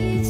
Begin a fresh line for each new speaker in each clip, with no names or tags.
Please.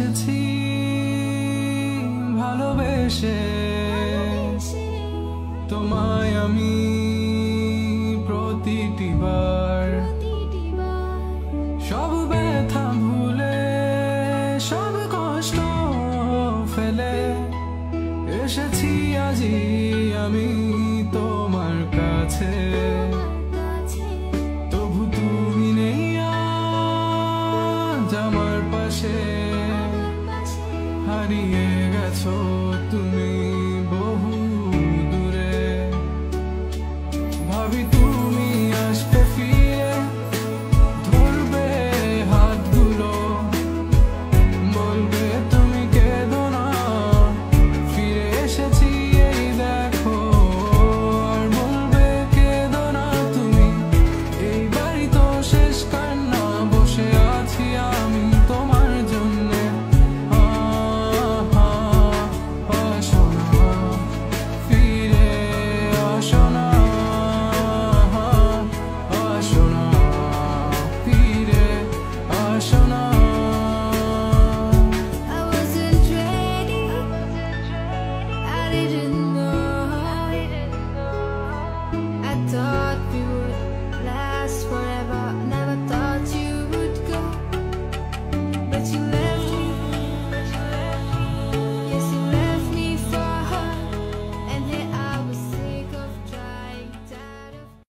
এসেছি ভালোবেসে। তোমায় আমি প্রতিটি বার সব ব্যথা ভুলে, সব কষ্ট ফেলে এসেছি আজি আমি তোমার কাছে। তবু তুমি নেই আজ আমার পাশে। হারিয়ে গেছো তুমি বহু